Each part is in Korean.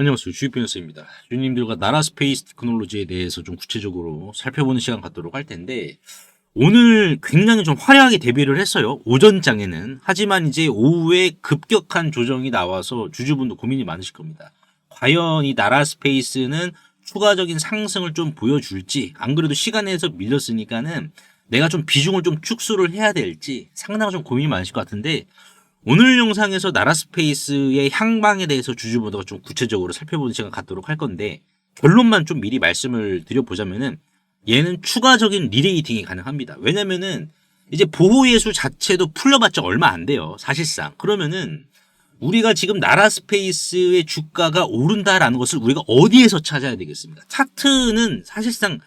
안녕하세요. 주입변호사입니다. 주님들과 나라 스페이스 테크놀로지에 대해서 좀 구체적으로 살펴보는 시간 갖도록 할 텐데, 오늘 굉장히 좀 화려하게 데뷔를 했어요. 오전장에는. 하지만 이제 오후에 급격한 조정이 나와서 주주분도 고민이 많으실 겁니다. 과연 이 나라 스페이스는 추가적인 상승을 좀 보여줄지, 안 그래도 시간에서 밀렸으니까는 내가 좀 비중을 좀 축소를 해야 될지 상당히 좀 고민이 많으실 것 같은데, 오늘 영상에서 나라스페이스의 향방에 대해서 주주분들과 좀 구체적으로 살펴보는 시간 갖도록 할 건데 결론만 좀 미리 말씀을 드려보자면은 얘는 추가적인 리레이팅이 가능합니다. 왜냐면은 이제 보호예수 자체도 풀려봤자 얼마 안 돼요. 사실상. 그러면은 우리가 지금 나라 스페이스의 주가가 오른다라는 것을 우리가 어디에서 찾아야 되겠습니까? 차트는 사실상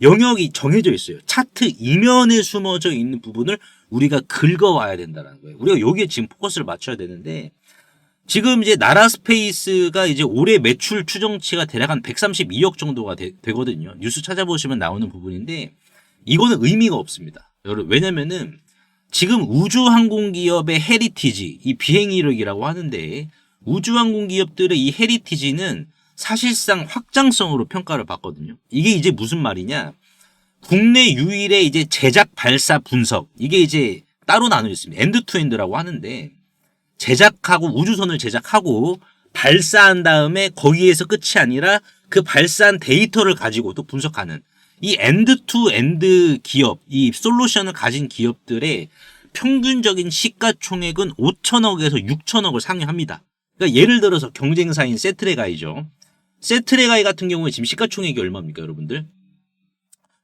영역이 정해져 있어요. 차트 이면에 숨어져 있는 부분을 우리가 긁어와야 된다는 거예요. 우리가 여기에 지금 포커스를 맞춰야 되는데 지금 이제 나라 스페이스가 이제 올해 매출 추정치가 대략 한 132억 정도가 되, 거든요 뉴스 찾아보시면 나오는 부분인데 이거는 의미가 없습니다. 왜냐면은 지금 우주항공기업의 헤리티지 이 비행 이력이라고 하는데 우주항공기업들의 이 헤리티지는 사실상 확장성으로 평가를 받거든요. 이게 이제 무슨 말이냐? 국내 유일의 이제 제작 발사 분석 이게 이제 따로 나눠 있습니다. 엔드 투 엔드라고 하는데 제작하고 우주선을 제작하고 발사한 다음에 거기에서 끝이 아니라 그 발사한 데이터를 가지고 또 분석하는 이 엔드 투 엔드 기업, 이 솔루션을 가진 기업들의 평균적인 시가총액은 5천억에서 6천억을 상회합니다. 그러니까 예를 들어서 경쟁사인 세트레가이죠. 세트레가이 같은 경우에 지금 시가총액이 얼마입니까, 여러분들?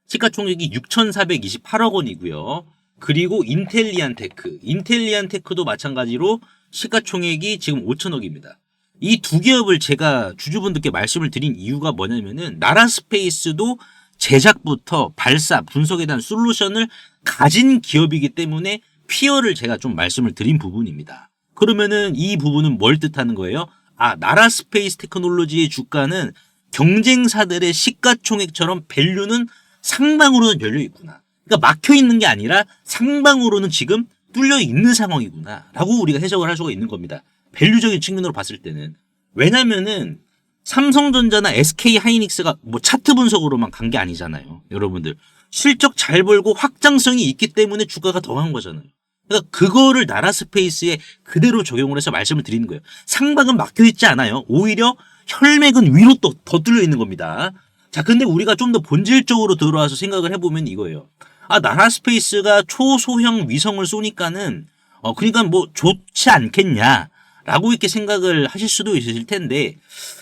시가총액이 6,428억 원이고요. 그리고 인텔리안 테크, 인텔리안 테크도 마찬가지로 시가총액이 지금 5천억입니다. 이 두 기업을 제가 주주분들께 말씀을 드린 이유가 뭐냐면은 나라 스페이스도 제작부터 발사, 분석에 대한 솔루션을 가진 기업이기 때문에 피어를 제가 좀 말씀을 드린 부분입니다. 그러면은 이 부분은 뭘 뜻하는 거예요? 아, 나라 스페이스 테크놀로지의 주가는 경쟁사들의 시가총액처럼 밸류는 상방으로는 열려 있구나. 그러니까 막혀 있는 게 아니라 상방으로는 지금 뚫려 있는 상황이구나. 라고 우리가 해석을 할 수가 있는 겁니다. 밸류적인 측면으로 봤을 때는. 왜냐면은 삼성전자나 SK 하이닉스가 뭐 차트 분석으로만 간 게 아니잖아요. 여러분들. 실적 잘 벌고 확장성이 있기 때문에 주가가 더간 거잖아요. 그러니까 그거를 나라 스페이스에 그대로 적용을 해서 말씀을 드리는 거예요. 상방은 막혀 있지 않아요. 오히려 혈맥은 위로 또 더 뚫려 있는 겁니다. 자, 근데 우리가 좀 더 본질적으로 들어와서 생각을 해보면 이거예요. 아, 나라 스페이스가 초소형 위성을 쏘니까는, 어, 그러니까 뭐 좋지 않겠냐. 라고 이렇게 생각을 하실 수도 있으실 텐데,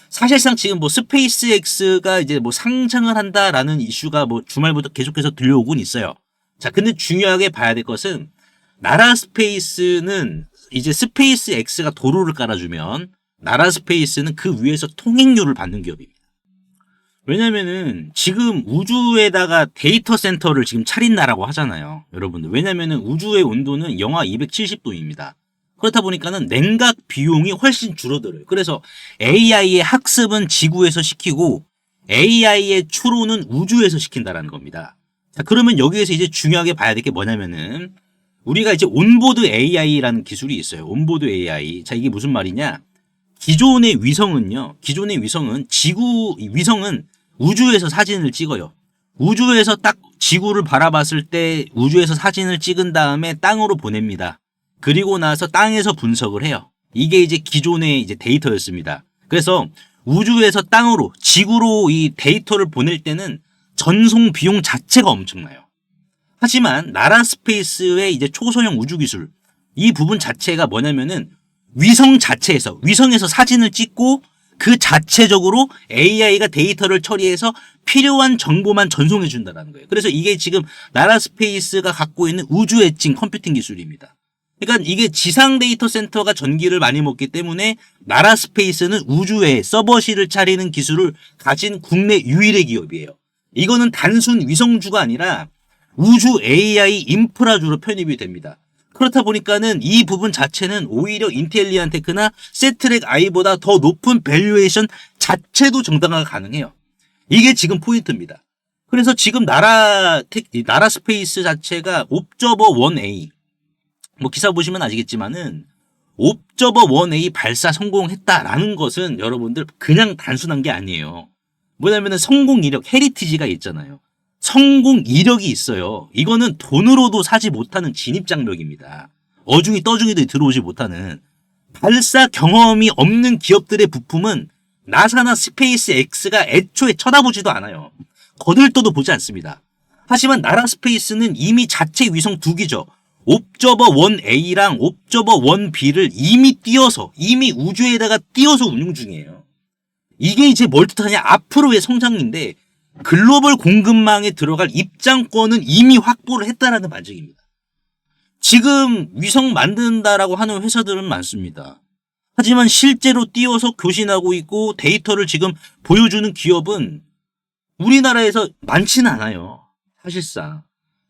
사실상 지금 뭐 스페이스 X가 이제 뭐 상장을 한다라는 이슈가 뭐 주말부터 계속해서 들려오곤 있어요. 자, 근데 중요하게 봐야 될 것은, 나라 스페이스는 이제 스페이스 X가 도로를 깔아주면, 나라 스페이스는 그 위에서 통행료를 받는 기업입니다. 왜냐면은 지금 우주에다가 데이터 센터를 지금 차린다라고 하잖아요. 여러분들. 왜냐면은 우주의 온도는 영하 270도입니다. 그렇다 보니까는 냉각 비용이 훨씬 줄어들어요. 그래서 AI의 학습은 지구에서 시키고 AI의 추론은 우주에서 시킨다라는 겁니다. 자, 그러면 여기에서 이제 중요하게 봐야 될 게 뭐냐면은 우리가 이제 온보드 AI라는 기술이 있어요. 온보드 AI. 자, 이게 무슨 말이냐? 기존의 위성은요. 기존의 위성은 지구 위성은 우주에서 사진을 찍어요. 우주에서 딱 지구를 바라봤을 때 우주에서 사진을 찍은 다음에 땅으로 보냅니다. 그리고 나서 땅에서 분석을 해요. 이게 이제 기존의 이제 데이터였습니다. 그래서 우주에서 땅으로 지구로 이 데이터를 보낼 때는 전송 비용 자체가 엄청나요. 하지만 나라 스페이스의 이제 초소형 우주 기술 이 부분 자체가 뭐냐면은 위성 자체에서 위성에서 사진을 찍고 그 자체적으로 AI가 데이터를 처리해서 필요한 정보만 전송해 준다는 거예요. 그래서 이게 지금 나라 스페이스가 갖고 있는 우주 엣징 컴퓨팅 기술입니다. 그러니까 이게 지상 데이터 센터가 전기를 많이 먹기 때문에 나라 스페이스는 우주에 서버실을 차리는 기술을 가진 국내 유일의 기업이에요. 이거는 단순 위성주가 아니라 우주 AI 인프라주로 편입이 됩니다. 그렇다 보니까는 이 부분 자체는 오히려 인텔리안 테크나 세트렉 아이보다 더 높은 밸류에이션 자체도 정당화가 가능해요. 이게 지금 포인트입니다. 그래서 지금 나라 텍, 이 나라 스페이스 자체가 옵저버 1A 뭐 기사 보시면 아시겠지만은 옵저버 1A 발사 성공했다라는 것은 여러분들 그냥 단순한 게 아니에요. 뭐냐면은 성공 이력, 헤리티지가 있잖아요. 성공 이력이 있어요. 이거는 돈으로도 사지 못하는 진입장벽입니다. 어중이 떠중이도 들어오지 못하는 발사 경험이 없는 기업들의 부품은 나사나 스페이스 X가 애초에 쳐다보지도 않아요. 거들떠도 보지 않습니다. 하지만 나라 스페이스는 이미 자체 위성 두 기죠. 옵저버 1A랑 옵저버 1B를 이미 띄워서 이미 우주에다가 띄워서 운용 중이에요. 이게 이제 뭘 뜻하냐 앞으로의 성장인데 글로벌 공급망에 들어갈 입장권은 이미 확보를 했다라는 반증입니다. 지금 위성 만든다라고 하는 회사들은 많습니다. 하지만 실제로 띄워서 교신하고 있고 데이터를 지금 보여주는 기업은 우리나라에서 많지는 않아요. 사실상.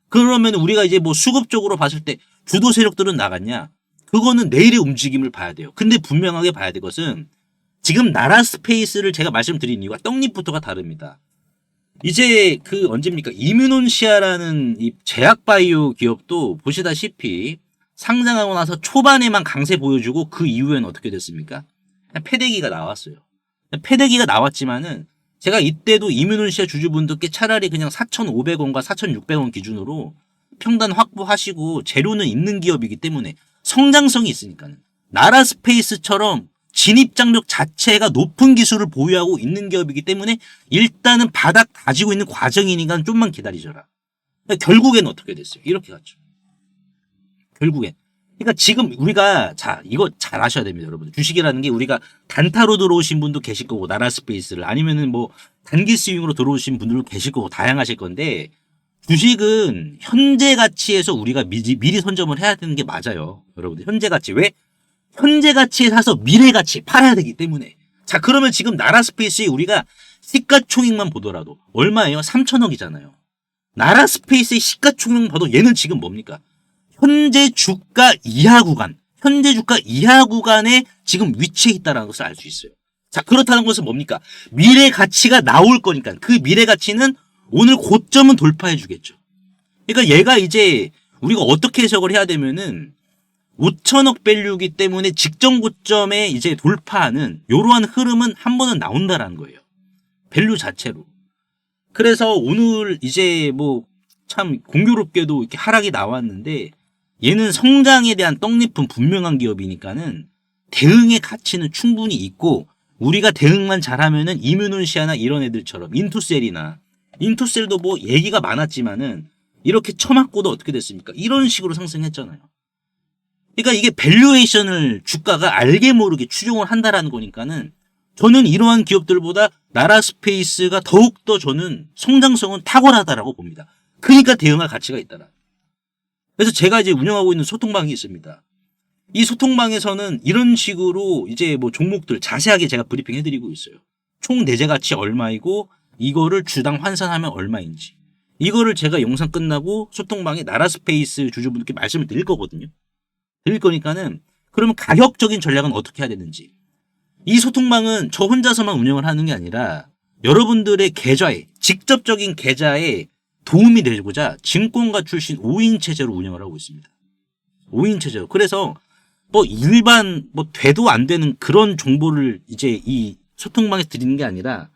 그러면 우리가 이제 뭐 수급적으로 봤을 때 주도 세력들은 나갔냐? 그거는 내일의 움직임을 봐야 돼요. 근데 분명하게 봐야 될 것은 지금 나라 스페이스를 제가 말씀드린 이유가 떡잎부터가 다릅니다. 이제 그 언제입니까? 이뮤논시아라는 이 제약 바이오 기업도 보시다시피 상장하고 나서 초반에만 강세 보여주고 그 이후에는 어떻게 됐습니까? 패대기가 나왔어요. 패대기가 나왔지만은 제가 이때도 이뮤논시아 주주분들께 차라리 그냥 4,500원과 4,600원 기준으로 평단 확보하시고 재료는 있는 기업이기 때문에 성장성이 있으니까는 나라 스페이스처럼 진입 장력 자체가 높은 기술을 보유하고 있는 기업이기 때문에 일단은 바닥 다지고 있는 과정이니까 좀만 기다리셔라. 그러니까 결국엔 어떻게 됐어요? 이렇게 갔죠. 결국엔. 그러니까 지금 우리가 자 이거 잘 아셔야 됩니다, 여러분. 주식이라는 게 우리가 단타로 들어오신 분도 계실 거고 나라 스페이스를 아니면은 뭐 단기 스윙으로 들어오신 분들도 계실 거고 다양하실 건데 주식은 현재 가치에서 우리가 미리, 미리 선점을 해야 되는 게 맞아요, 여러분들. 현재 가치 왜? 현재 가치에 사서 미래 가치 팔아야 되기 때문에. 자, 그러면 지금 나라 스페이스에 우리가 시가총액만 보더라도 얼마예요? 3천억이잖아요. 나라 스페이스의 시가총액 봐도 얘는 지금 뭡니까? 현재 주가 이하 구간, 현재 주가 이하 구간에 지금 위치해 있다는 것을 알 수 있어요. 자, 그렇다는 것은 뭡니까? 미래 가치가 나올 거니까 그 미래 가치는 오늘 고점은 돌파해 주겠죠. 그러니까 얘가 이제 우리가 어떻게 해석을 해야 되면은 5천억 밸류기 때문에 직전 고점에 이제 돌파하는 이러한 흐름은 한 번은 나온다라는 거예요. 밸류 자체로. 그래서 오늘 이제 뭐 참 공교롭게도 이렇게 하락이 나왔는데 얘는 성장에 대한 떡잎은 분명한 기업이니까는 대응의 가치는 충분히 있고 우리가 대응만 잘하면은 이뮤논시아나 이런 애들처럼 인투셀이나 인투셀도 뭐 얘기가 많았지만은 이렇게 처맞고도 어떻게 됐습니까? 이런 식으로 상승했잖아요. 그러니까 이게 밸류에이션을 주가가 알게 모르게 추종을 한다라는 거니까는 저는 이러한 기업들보다 나라 스페이스가 더욱더 저는 성장성은 탁월하다라고 봅니다. 그러니까 대응할 가치가 있다라. 그래서 제가 이제 운영하고 있는 소통방이 있습니다. 이 소통방에서는 이런 식으로 이제 뭐 종목들 자세하게 제가 브리핑 해드리고 있어요. 총 내재 가치 얼마이고 이거를 주당 환산하면 얼마인지. 이거를 제가 영상 끝나고 소통방에 나라 스페이스 주주분들께 말씀을 드릴 거거든요. 드릴 거니까는 그러면 가격적인 전략은 어떻게 해야 되는지. 이 소통방은 저 혼자서만 운영을 하는 게 아니라 여러분들의 계좌에 직접적인 계좌에 도움이 되고자 증권가 출신 5인 체제로 운영을 하고 있습니다. 5인 체제로. 그래서 뭐 일반 뭐 돼도 안 되는 그런 정보를 이제 이 소통방에서 드리는 게 아니라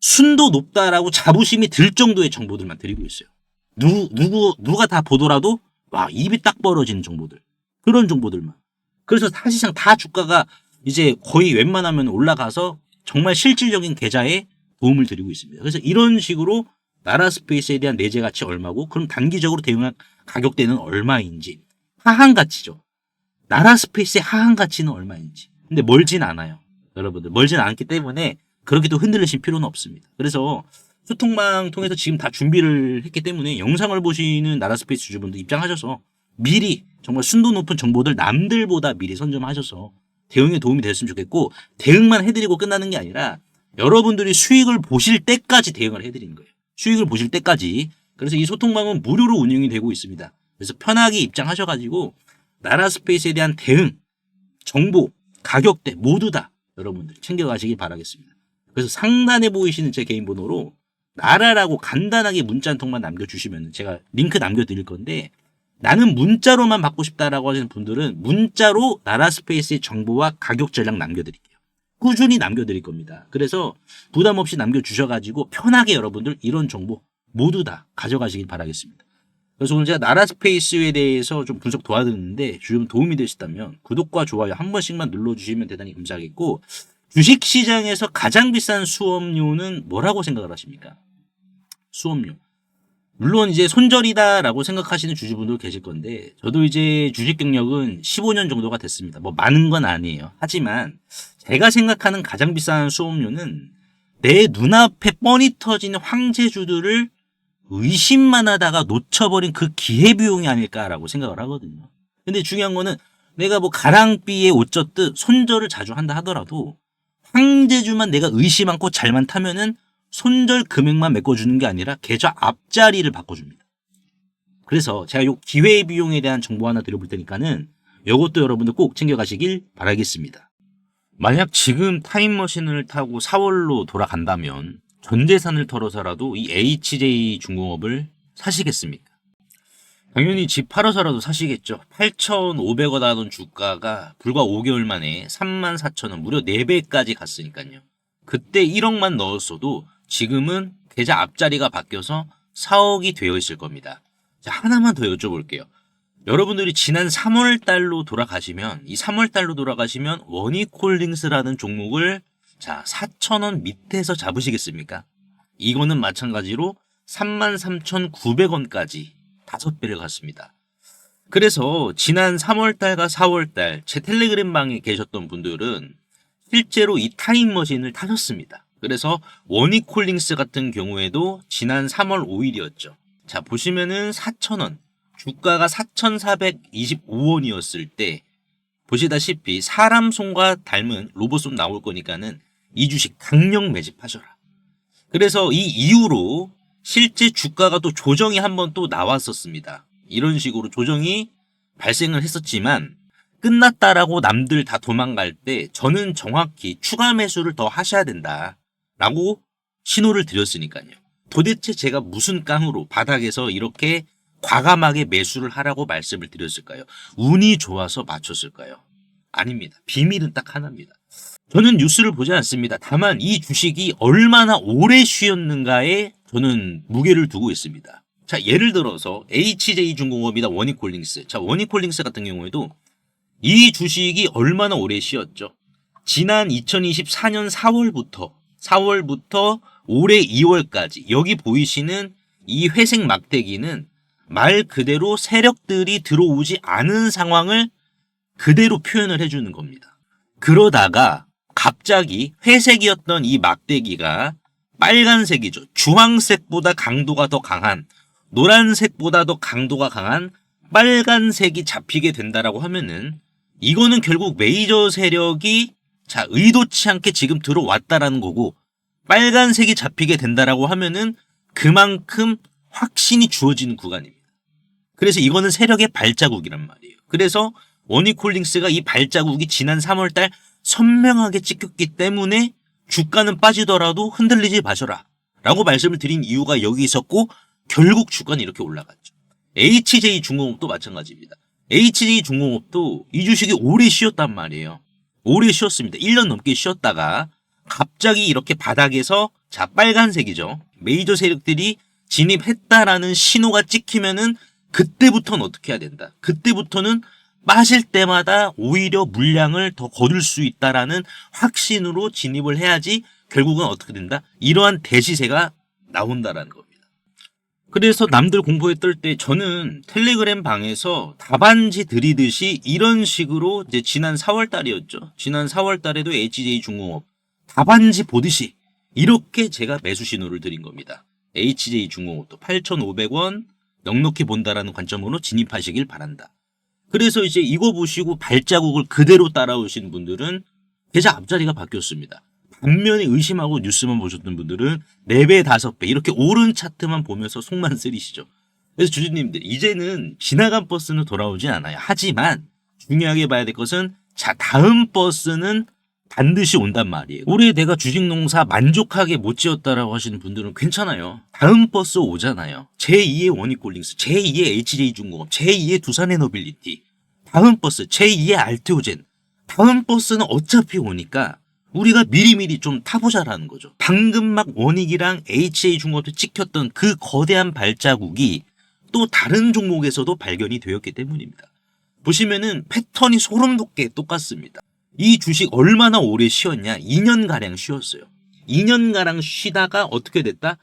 순도 높다라고 자부심이 들 정도의 정보들만 드리고 있어요. 누, 누구, 누가 다 보더라도 와, 입이 딱 벌어지는 정보들. 그런 정보들만. 그래서 사실상 다 주가가 이제 거의 웬만하면 올라가서 정말 실질적인 계좌에 도움을 드리고 있습니다. 그래서 이런 식으로 나라 스페이스에 대한 내재 가치 얼마고 그럼 단기적으로 대응할 가격대는 얼마인지 하한 가치죠. 나라 스페이스의 하한 가치는 얼마인지. 근데 멀진 않아요. 여러분들 멀진 않기 때문에 그렇게 또 흔들리실 필요는 없습니다. 그래서 소통망 통해서 지금 다 준비를 했기 때문에 영상을 보시는 나라 스페이스 주주분들 입장하셔서 미리 정말 순도 높은 정보들 남들보다 미리 선점하셔서 대응에 도움이 됐으면 좋겠고 대응만 해드리고 끝나는 게 아니라 여러분들이 수익을 보실 때까지 대응을 해드리는 거예요. 수익을 보실 때까지. 그래서 이 소통방은 무료로 운영이 되고 있습니다. 그래서 편하게 입장하셔가지고 나라 스페이스에 대한 대응, 정보, 가격대 모두 다 여러분들 챙겨가시길 바라겠습니다. 그래서 상단에 보이시는 제 개인 번호로 나라라고 간단하게 문자 한 통만 남겨주시면 제가 링크 남겨드릴 건데 나는 문자로만 받고 싶다라고 하시는 분들은 문자로 나라 스페이스의 정보와 가격 전략 남겨드릴게요. 꾸준히 남겨드릴 겁니다. 그래서 부담 없이 남겨주셔가지고 편하게 여러분들 이런 정보 모두 다 가져가시길 바라겠습니다. 그래서 오늘 제가 나라 스페이스에 대해서 좀 분석 도와드렸는데 좀 도움이 되셨다면 구독과 좋아요 한 번씩만 눌러주시면 대단히 감사하겠고 주식시장에서 가장 비싼 수업료는 뭐라고 생각을 하십니까? 수업료. 물론 이제 손절이다라고 생각하시는 주주분들 계실 건데 저도 이제 주식 경력은 15년 정도가 됐습니다. 뭐 많은 건 아니에요. 하지만 제가 생각하는 가장 비싼 수업료는 내 눈앞에 뻔히 터지는 황제주들을 의심만 하다가 놓쳐버린 그 기회비용이 아닐까라고 생각을 하거든요. 근데 중요한 거는 내가 뭐 가랑비에 옷 젖듯 손절을 자주 한다 하더라도 황제주만 내가 의심 않고 잘만 타면은 손절 금액만 메꿔주는 게 아니라 계좌 앞자리를 바꿔줍니다. 그래서 제가 요 기회 비용에 대한 정보 하나 드려볼 테니까는 요것도 여러분들 꼭 챙겨가시길 바라겠습니다. 만약 지금 타임머신을 타고 4월로 돌아간다면 전 재산을 털어서라도 이 HJ 중공업을 사시겠습니까? 당연히 집 팔아서라도 사시겠죠. 8,500원 하던 주가가 불과 5개월 만에 34,000원, 무려 4배까지 갔으니까요. 그때 1억만 넣었어도 지금은 계좌 앞자리가 바뀌어서 4억이 되어 있을 겁니다. 자, 하나만 더 여쭤볼게요. 여러분들이 지난 3월 달로 돌아가시면, 이 3월 달로 돌아가시면 원익홀딩스라는 종목을 자, 4,000원 밑에서 잡으시겠습니까? 이거는 마찬가지로 33,900원까지 다섯 배를 갔습니다. 그래서 지난 3월달과 4월달 제 텔레그램 방에 계셨던 분들은 실제로 이 타임머신을 타셨습니다. 그래서 원익홀딩스 같은 경우에도 지난 3월 5일이었죠. 자 보시면은 4,000원 주가가 4,425원이었을 때 보시다시피 사람 손과 닮은 로봇손 나올 거니까는 이 주식 강력 매집하셔라. 그래서 이 이후로 실제 주가가 또 조정이 한번 또 나왔었습니다. 이런 식으로 조정이 발생을 했었지만 끝났다라고 남들 다 도망갈 때 저는 정확히 추가 매수를 더 하셔야 된다 라고 신호를 드렸으니까요. 도대체 제가 무슨 깡으로 바닥에서 이렇게 과감하게 매수를 하라고 말씀을 드렸을까요? 운이 좋아서 맞췄을까요? 아닙니다. 비밀은 딱 하나입니다. 저는 뉴스를 보지 않습니다. 다만 이 주식이 얼마나 오래 쉬었는가에 저는 무게를 두고 있습니다. 자, 예를 들어서 HJ중공업이나 원익홀딩스. 자, 원익홀딩스 같은 경우에도 이 주식이 얼마나 오래 쉬었죠? 지난 2024년 4월부터 4월부터 올해 2월까지 여기 보이시는 이 회색 막대기는 말 그대로 세력들이 들어오지 않은 상황을 그대로 표현을 해주는 겁니다. 그러다가 갑자기 회색이었던 이 막대기가 빨간색이죠. 주황색보다 강도가 더 강한 노란색보다 더 강도가 강한 빨간색이 잡히게 된다라고 하면은 이거는 결국 메이저 세력이 자 의도치 않게 지금 들어왔다라는 거고 빨간색이 잡히게 된다라고 하면은 그만큼 확신이 주어지는 구간입니다. 그래서 이거는 세력의 발자국이란 말이에요. 그래서 원익홀딩스가 이 발자국이 지난 3월달 선명하게 찍혔기 때문에 주가는 빠지더라도 흔들리지 마셔라. 라고 말씀을 드린 이유가 여기 있었고 결국 주가는 이렇게 올라갔죠. HJ 중공업도 마찬가지입니다. HJ 중공업도 이 주식이 오래 쉬었단 말이에요. 오래 쉬었습니다. 1년 넘게 쉬었다가 갑자기 이렇게 바닥에서 자 빨간색이죠. 메이저 세력들이 진입했다라는 신호가 찍히면은 그때부터는 어떻게 해야 된다. 그때부터는 빠질 때마다 오히려 물량을 더 거둘 수 있다라는 확신으로 진입을 해야지 결국은 어떻게 된다? 이러한 대시세가 나온다라는 겁니다. 그래서 남들 공포에 떨 때 저는 텔레그램 방에서 답안지 드리듯이 이런 식으로 이제 지난 4월 달이었죠. 지난 4월 달에도 HJ 중공업 답안지 보듯이 이렇게 제가 매수 신호를 드린 겁니다. HJ 중공업도 8,500원 넉넉히 본다라는 관점으로 진입하시길 바란다. 그래서 이제 이거 보시고 발자국을 그대로 따라오신 분들은 계좌 앞자리가 바뀌었습니다. 반면에 의심하고 뉴스만 보셨던 분들은 4배, 5배 이렇게 오른 차트만 보면서 속만 쓰리시죠. 그래서 주주님들 이제는 지나간 버스는 돌아오지 않아요. 하지만 중요하게 봐야 될 것은 자 다음 버스는 반드시 온단 말이에요. 올해 내가 주식 농사 만족하게 못 지었다라고 하시는 분들은 괜찮아요. 다음 버스 오잖아요. 제2의 원익골링스, 제2의 HJ중공업, 제2의 두산에너빌리티, 다음 버스, 제2의 알테오젠. 다음 버스는 어차피 오니까 우리가 미리미리 좀 타보자라는 거죠. 방금 막 원익이랑 HJ중공업에 찍혔던 그 거대한 발자국이 또 다른 종목에서도 발견이 되었기 때문입니다. 보시면은 패턴이 소름 돋게 똑같습니다. 이 주식 얼마나 오래 쉬었냐? 2년가량 쉬었어요. 2년가량 쉬다가 어떻게 됐다?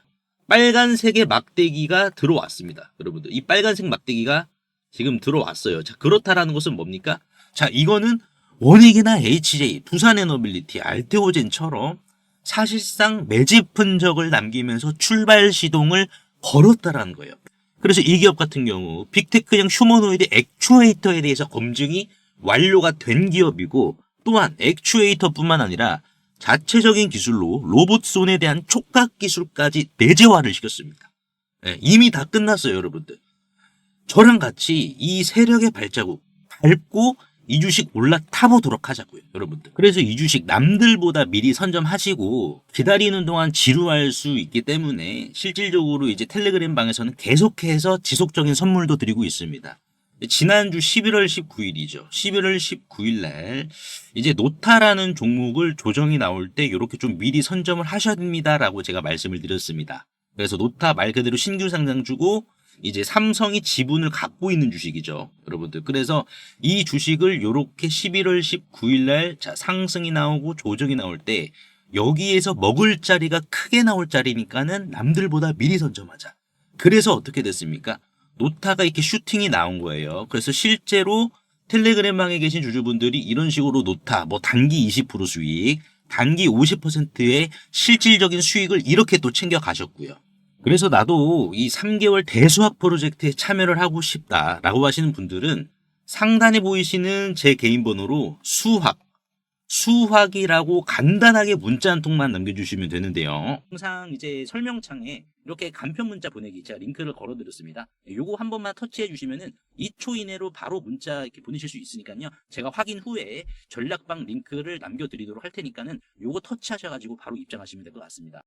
빨간색의 막대기가 들어왔습니다. 여러분들. 이 빨간색 막대기가 지금 들어왔어요. 자, 그렇다라는 것은 뭡니까? 자, 이거는 원익이나 HJ, 두산에너빌리티, 알테오젠처럼 사실상 매집 흔적을 남기면서 출발 시동을 걸었다라는 거예요. 그래서 이 기업 같은 경우 빅테크형 휴머노이드 액추에이터에 대해서 검증이 완료가 된 기업이고 또한 액추에이터뿐만 아니라 자체적인 기술로 로봇 손에 대한 촉각 기술까지 내재화를 시켰습니다. 예, 이미 다 끝났어요, 여러분들. 저랑 같이 이 세력의 발자국 밟고 이 주식 올라타보도록 하자고요, 여러분들. 그래서 이 주식 남들보다 미리 선점하시고 기다리는 동안 지루할 수 있기 때문에 실질적으로 이제 텔레그램 방에서는 계속해서 지속적인 선물도 드리고 있습니다. 지난주 11월 19일이죠. 11월 19일 날 이제 노타라는 종목을 조정이 나올 때 이렇게 좀 미리 선점을 하셔야 됩니다라고 제가 말씀을 드렸습니다. 그래서 노타 말 그대로 신규 상장 주고 이제 삼성이 지분을 갖고 있는 주식이죠. 여러분들. 그래서 이 주식을 이렇게 11월 19일 날 자, 상승이 나오고 조정이 나올 때 여기에서 먹을 자리가 크게 나올 자리니까는 남들보다 미리 선점하자. 그래서 어떻게 됐습니까? 노타가 이렇게 슈팅이 나온 거예요. 그래서 실제로 텔레그램방에 계신 주주분들이 이런 식으로 노타, 뭐 단기 20% 수익, 단기 50%의 실질적인 수익을 이렇게 또 챙겨 가셨고요. 그래서 나도 이 3개월 대수학 프로젝트에 참여를 하고 싶다라고 하시는 분들은 상단에 보이시는 제 개인 번호로 수학, 수학이라고 간단하게 문자 한 통만 남겨주시면 되는데요. 항상 이제 설명창에 이렇게 간편 문자 보내기 제가 링크를 걸어드렸습니다. 요거 한 번만 터치해 주시면은 2초 이내로 바로 문자 이렇게 보내실 수 있으니까요. 제가 확인 후에 전략방 링크를 남겨드리도록 할 테니까는 요거 터치하셔가지고 바로 입장하시면 될 것 같습니다.